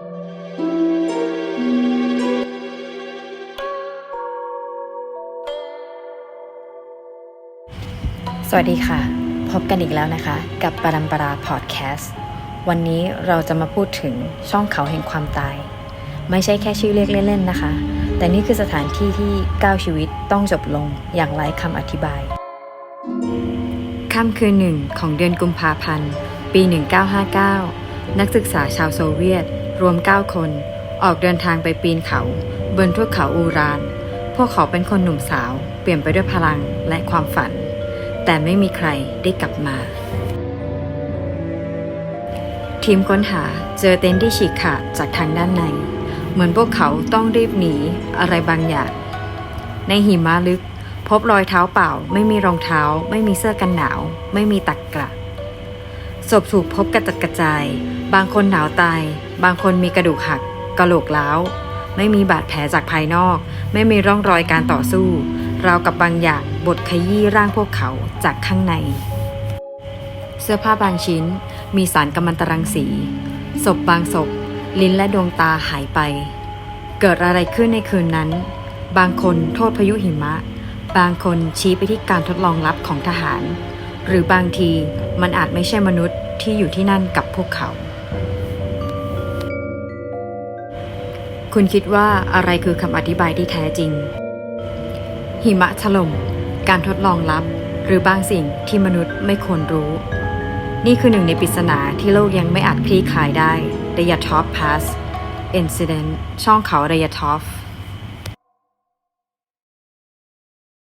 สวัสดีค่ะ พบกันอีกแล้วนะคะ กับปรัมปราพอดแคสต์วันนี้เราจะมาพูดถึงช่องเขาแห่งความตาย ไม่ใช่แค่ชื่อเรียกเล่นๆนะคะ แต่นี่คือสถานที่ที่ก้าวชีวิตต้องจบลงอย่างไร้คำอธิบาย ค่ำคืนหนึ่งของเดือนกุมภาพันธ์ ปี 1959 นักศึกษาชาวโซเวียต รวม 9 คน ออกเดินทางไปปีนเขา บนทุกเขาอูราน พวกเขาเป็นคนหนุ่มสาว เปลี่ยนไปด้วยพลังและความฝัน แต่ไม่มีใครได้กลับมา ทีมค้นหาเจอเต็นท์ที่ฉีกขาดจากทางด้านใน เหมือนพวกเขาต้องรีบหนีอะไรบางอย่าง ในหิมะลึก พบรอยเท้าเปล่า ไม่มีรองเท้า ไม่มีเสื้อกันหนาว ไม่มีตักกระ ศพถูกพบกระจัดกระจาย บางคนหนาวตาย บางคนมีกระดูกหัก กระโหลกล้าว ไม่มีบาดแผลจากภายนอก ไม่มีร่องรอยการต่อสู้ ราวกับบางอย่างบดขยี้ร่างพวกเขาจากข้างใน เสื้อผ้าบางชิ้น มีสารกัมมันตรังสี ศพบางศพ ลิ้นและดวงตาหายไป เกิดอะไรขึ้นในคืนนั้น บางคนโทษพายุหิมะ บางคนชี้ไปที่การทดลองลับของทหาร หรือบางทีมันอาจไม่ใช่มนุษย์ที่อยู่ที่นั่นกับพวกเขา คุณคิดว่าอะไรคือคำอธิบายที่แท้จริง หิมะถล่ม การทดลองลับ หรือบางสิ่งที่มนุษย์ไม่ควรรู้ นี่คือหนึ่งในปริศนาที่โลกยังไม่อาจคลี่คลายได้ The Yatov Pass Incident ช่องเขา The Yatov